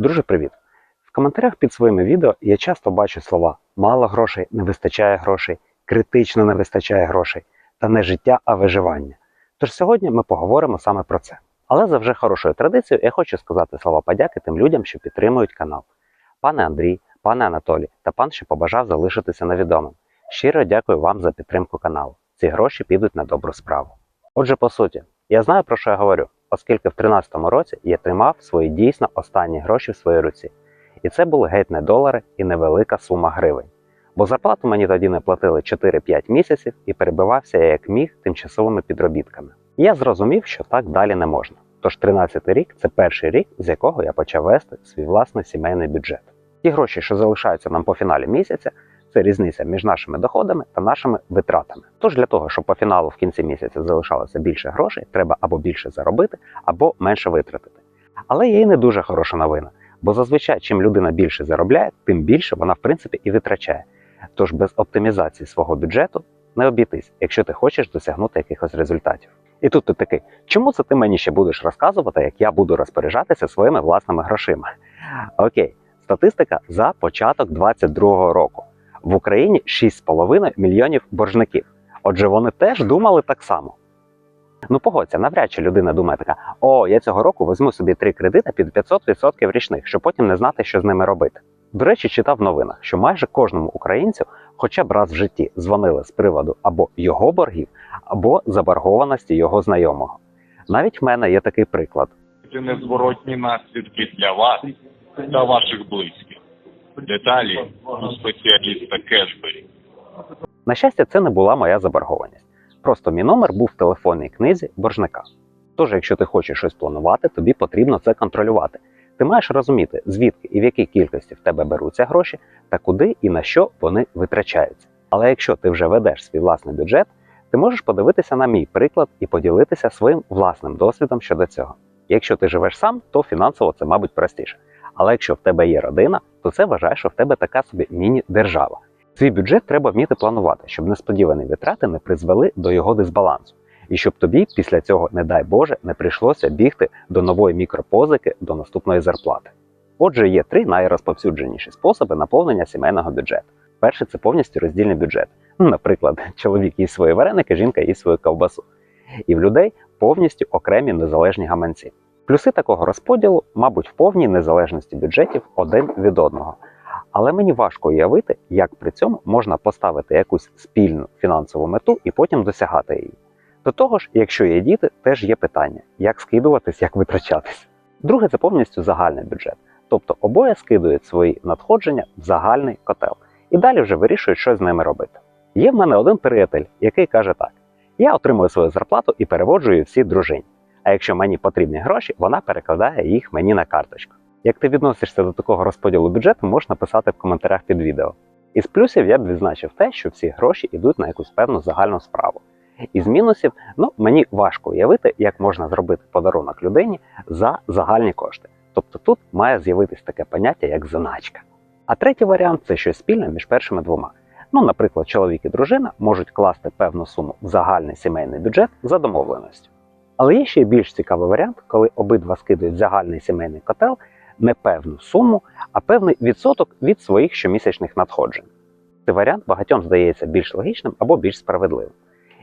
Друже, привіт! В коментарях під своїми відео я часто бачу слова мало грошей, не вистачає грошей, критично не вистачає грошей та не життя, а виживання. Тож сьогодні ми поговоримо саме про це. Але за вже хорошою традицією я хочу сказати слова подяки тим людям, що підтримують канал. Пане Андрій, пане Анатолій та пан, що побажав залишитися невідомим. Щиро дякую вам за підтримку каналу. Ці гроші підуть на добру справу. Отже, по суті, я знаю про що я говорю, оскільки в 2013 році я тримав свої дійсно останні гроші в своїй руці. І це були геть не долари і невелика сума гривень. Бо зарплату мені тоді не платили 4-5 місяців і перебивався я як міг тимчасовими підробітками. Я зрозумів, що так далі не можна. Тож 13 рік це перший рік, з якого я почав вести свій власний сімейний бюджет. Ті гроші, що залишаються нам по фіналі місяця, це різниця між нашими доходами та нашими витратами. Тож для того, щоб по фіналу в кінці місяця залишалося більше грошей, треба або більше заробити, або менше витратити. Але є і не дуже хороша новина, бо зазвичай, чим людина більше заробляє, тим більше вона в принципі і витрачає. Тож без оптимізації свого бюджету не обійтись, якщо ти хочеш досягнути якихось результатів. І тут ти такий, чому це ти мені ще будеш розказувати, як я буду розпоряджатися своїми власними грошима? Окей, статистика за початок 2022 року. В Україні 6,5 мільйонів боржників. Отже, вони теж думали так само. Ну погодься, навряд чи людина думає така: о, я цього року візьму собі три кредити під 500% річних, щоб потім не знати, що з ними робити. До речі, читав в новинах, що майже кожному українцю хоча б раз в житті дзвонили з приводу або його боргів, або заборгованості його знайомого. Навіть в мене є такий приклад. Незворотні наслідки для вас та ваших близьких. Деталі у спеціаліста Кешбері. На щастя, це не була моя заборгованість. Просто мій номер був в телефонній книзі боржника. Тож, якщо ти хочеш щось планувати, тобі потрібно це контролювати. Ти маєш розуміти, звідки і в якій кількості в тебе беруться гроші, та куди і на що вони витрачаються. Але якщо ти вже ведеш свій власний бюджет, ти можеш подивитися на мій приклад і поділитися своїм власним досвідом щодо цього. Якщо ти живеш сам, то фінансово це, мабуть, простіше. Але якщо в тебе є родина, то це вважає, що в тебе така собі міні-держава. Свій бюджет треба вміти планувати, щоб несподівані витрати не призвели до його дисбалансу, і щоб тобі після цього, не дай Боже, не прийшлося бігти до нової мікропозики до наступної зарплати. Отже, є три найрозповсюдженіші способи наповнення сімейного бюджету. Перший це повністю роздільний бюджет. Ну, наприклад, чоловік їсть свої вареники, жінка їсть свою ковбасу. І в людей повністю окремі незалежні гаманці. Плюси такого розподілу, мабуть, в повній незалежності бюджетів один від одного. Але мені важко уявити, як при цьому можна поставити якусь спільну фінансову мету і потім досягати її. До того ж, якщо є діти, теж є питання, як скидуватись, як витрачатись. Друге це повністю загальний бюджет. Тобто обоє скидують свої надходження в загальний котел і далі вже вирішують, що з ними робити. Є в мене один приятель, який каже так: я отримую свою зарплату і переводжу її всій дружині. А якщо мені потрібні гроші, вона перекладає їх мені на карточку. Як ти відносишся до такого розподілу бюджету, можеш написати в коментарях під відео. Із плюсів я б відзначив те, що всі гроші йдуть на якусь певну загальну справу. Із мінусів, ну мені важко уявити, як можна зробити подарунок людині за загальні кошти. Тобто тут має з'явитись таке поняття, як заначка. А третій варіант це щось спільне між першими двома. Ну, наприклад, чоловік і дружина можуть класти певну суму в загальний сімейний бюджет за домовленістю. Але є ще більш цікавий варіант, коли обидва скидують загальний сімейний котел не певну суму, а певний відсоток від своїх щомісячних надходжень. Цей варіант багатьом здається більш логічним або більш справедливим.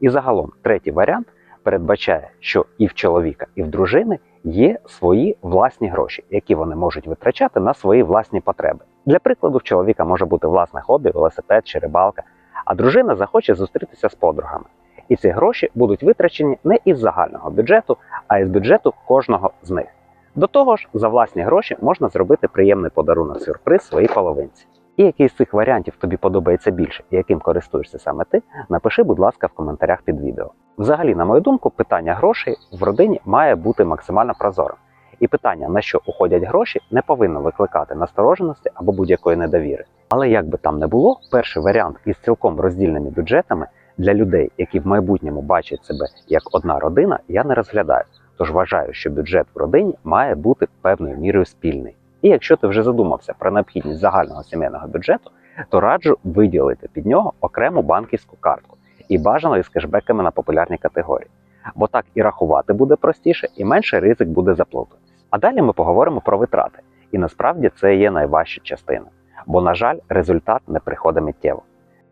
І загалом, третій варіант передбачає, що і в чоловіка, і в дружини є свої власні гроші, які вони можуть витрачати на свої власні потреби. Для прикладу, в чоловіка може бути власне хобі, велосипед чи рибалка, а дружина захоче зустрітися з подругами. І ці гроші будуть витрачені не із загального бюджету, а із бюджету кожного з них. До того ж, за власні гроші можна зробити приємний подарунок сюрприз своїй половинці. І який з цих варіантів тобі подобається більше і яким користуєшся саме ти, напиши, будь ласка, в коментарях під відео. Взагалі, на мою думку, питання грошей в родині має бути максимально прозорим. І питання, на що уходять гроші, не повинно викликати настороженості або будь-якої недовіри. Але як би там не було, перший варіант із цілком роздільними бюджетами для людей, які в майбутньому бачать себе як одна родина, я не розглядаю. Тож вважаю, що бюджет в родині має бути певною мірою спільний. І якщо ти вже задумався про необхідність загального сімейного бюджету, то раджу виділити під нього окрему банківську картку і бажано із кешбеками на популярні категорії. Бо так і рахувати буде простіше, і менше ризик буде заплутатись. А далі ми поговоримо про витрати І насправді це є найважча частина, бо, на жаль, результат не приходить миттєво.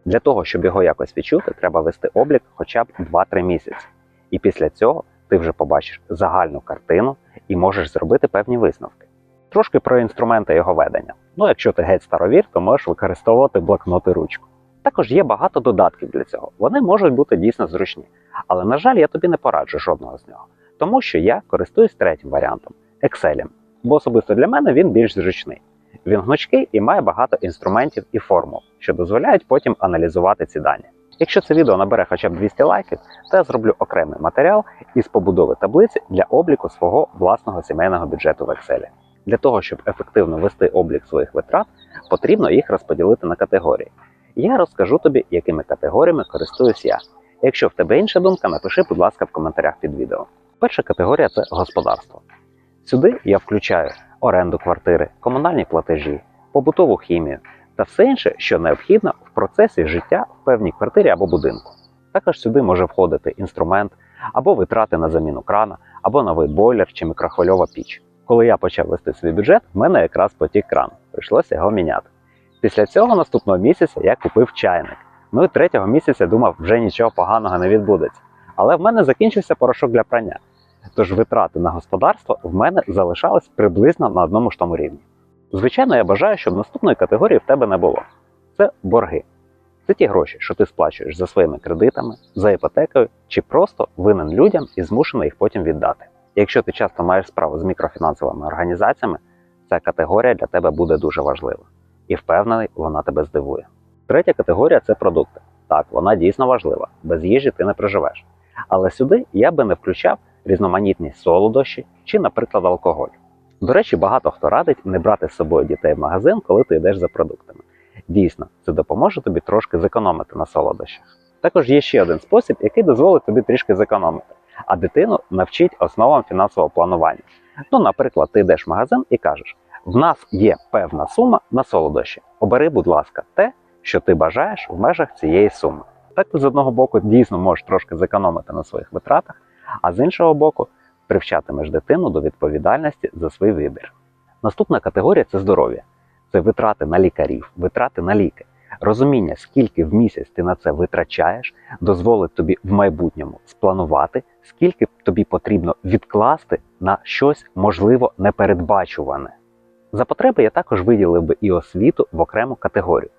Для того, щоб його якось відчути, треба вести облік хоча б 2-3 місяці. І після цього ти вже побачиш загальну картину і можеш зробити певні висновки. Трошки про інструменти його ведення. Ну, якщо ти геть старовір, то можеш використовувати блокнот і ручку. Також є багато додатків для цього. Вони можуть бути дійсно зручні. Але, на жаль, я тобі не пораджу жодного з нього, тому що я користуюсь третім варіантом Excel. Бо особисто для мене він більш зручний. Він гнучкий і має багато інструментів і формул, що дозволяють потім аналізувати ці дані. Якщо це відео набере хоча б 200 лайків, то я зроблю окремий матеріал із побудови таблиці для обліку свого власного сімейного бюджету в Excel. Для того, щоб ефективно вести облік своїх витрат, потрібно їх розподілити на категорії. Я розкажу тобі, якими категоріями користуюсь я. Якщо в тебе інша думка, напиши, будь ласка, в коментарях під відео. Перша категорія це господарство. Сюди я включаю оренду квартири, комунальні платежі, побутову хімію та все інше, що необхідно в процесі життя в певній квартирі або будинку. Також сюди може входити інструмент або витрати на заміну крана, або новий бойлер чи мікрохвильова піч. Коли я почав вести свій бюджет, в мене якраз потік кран. Прийшлося його міняти. Після цього наступного місяця я купив чайник. Ну і третього місяця думав, вже нічого поганого не відбудеться. Але в мене закінчився порошок для прання. Тож витрати на господарство в мене залишались приблизно на одному ж тому рівні. Звичайно, я бажаю, щоб наступної категорії в тебе не було. Це борги. Це ті гроші, що ти сплачуєш за своїми кредитами, за іпотекою чи просто винен людям і змушений їх потім віддати. Якщо ти часто маєш справу з мікрофінансовими організаціями, ця категорія для тебе буде дуже важлива. І впевнений, вона тебе здивує. Третя категорія це продукти. Так, вона дійсно важлива. Без їжі ти не проживеш. Але сюди я би не включав різноманітні солодощі чи, наприклад, алкоголь. До речі, багато хто радить не брати з собою дітей в магазин, коли ти йдеш за продуктами. Дійсно, це допоможе тобі трошки зекономити на солодощах. Також є ще один спосіб, який дозволить тобі трішки зекономити, а дитину навчить основам фінансового планування. Ну, наприклад, ти йдеш в магазин і кажеш: в нас є певна сума на солодощі. Обери, будь ласка, те, що ти бажаєш в межах цієї суми. Так ти з одного боку дійсно можеш трошки зекономити на своїх витратах, а з іншого боку, привчатимеш дитину до відповідальності за свій вибір. Наступна категорія це здоров'я. Це витрати на лікарів, витрати на ліки. Розуміння, скільки в місяць ти на це витрачаєш, дозволить тобі в майбутньому спланувати, скільки тобі потрібно відкласти на щось можливо непередбачуване. За потреби я також виділив би і освіту в окрему категорію.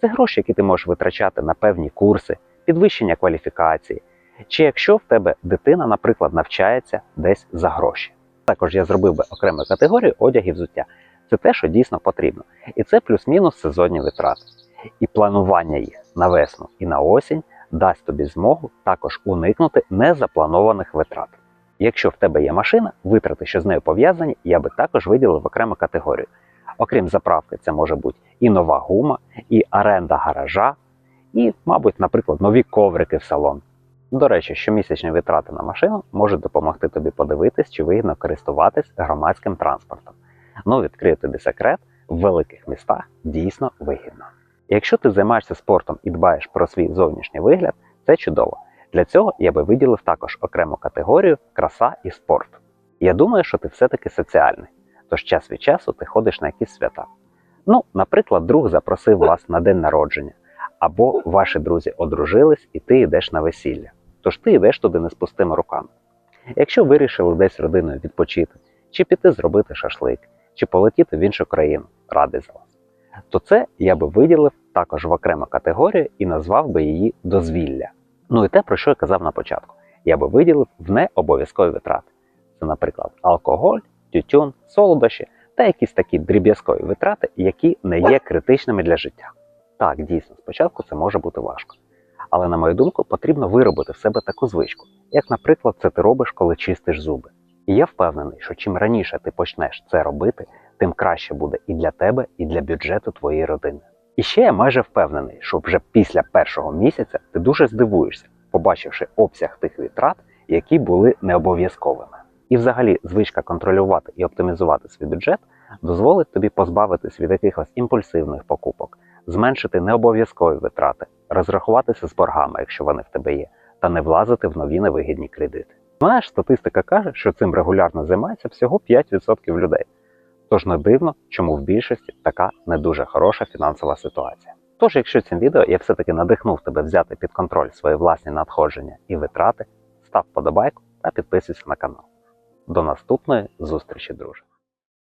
Це гроші, які ти можеш витрачати на певні курси, підвищення кваліфікації, чи якщо в тебе дитина, наприклад, навчається десь за гроші. Також я зробив би окрему категорію одяг і взуття. Це те, що дійсно потрібно. І це плюс-мінус сезонні витрати. І планування їх на весну і на осінь дасть тобі змогу також уникнути незапланованих витрат. Якщо в тебе є машина, витрати, що з нею пов'язані, я би також виділив окрему категорію. Окрім заправки, це може бути і нова гума, і оренда гаража, і, мабуть, наприклад, нові коврики в салон. До речі, щомісячні витрати на машину можуть допомогти тобі подивитись, чи вигідно користуватись громадським транспортом. Ну, відкрию тобі секрет, в великих містах дійсно вигідно. Якщо ти займаєшся спортом і дбаєш про свій зовнішній вигляд, це чудово. Для цього я би виділив також окрему категорію краса і спорт. Я думаю, що ти все-таки соціальний, тож час від часу ти ходиш на якісь свята. Ну, наприклад, друг запросив вас на день народження, або ваші друзі одружились і ти йдеш на весілля. Тож ти йдеш туди не з пустими руками. Якщо вирішили десь родиною відпочити, чи піти зробити шашлик, чи полетіти в іншу країну, радий за вас, то це я би виділив також в окрему категорію і назвав би її дозвілля. Ну і те, про що я казав на початку, я би виділив в необов'язкові витрати. Це, наприклад, алкоголь, тютюн, солодощі та якісь такі дріб'язкові витрати, які не є критичними для життя. Так, дійсно, спочатку це може бути важко. Але, на мою думку, потрібно виробити в себе таку звичку, як, наприклад, це ти робиш, коли чистиш зуби. І я впевнений, що чим раніше ти почнеш це робити, тим краще буде і для тебе, і для бюджету твоєї родини. І ще я майже впевнений, що вже після першого місяця ти дуже здивуєшся, побачивши обсяг тих витрат, які були необов'язковими. І взагалі звичка контролювати і оптимізувати свій бюджет дозволить тобі позбавитись від якихось імпульсивних покупок, зменшити необов'язкові витрати, розрахуватися з боргами, якщо вони в тебе є, та не влазити в нові невигідні кредити. Знаєш, статистика каже, що цим регулярно займається всього 5% людей. Тож не дивно, чому в більшості така не дуже хороша фінансова ситуація. Тож, якщо цим відео я все-таки надихнув тебе взяти під контроль свої власні надходження і витрати, став подобайку та підписуйся на канал. До наступної зустрічі, друже!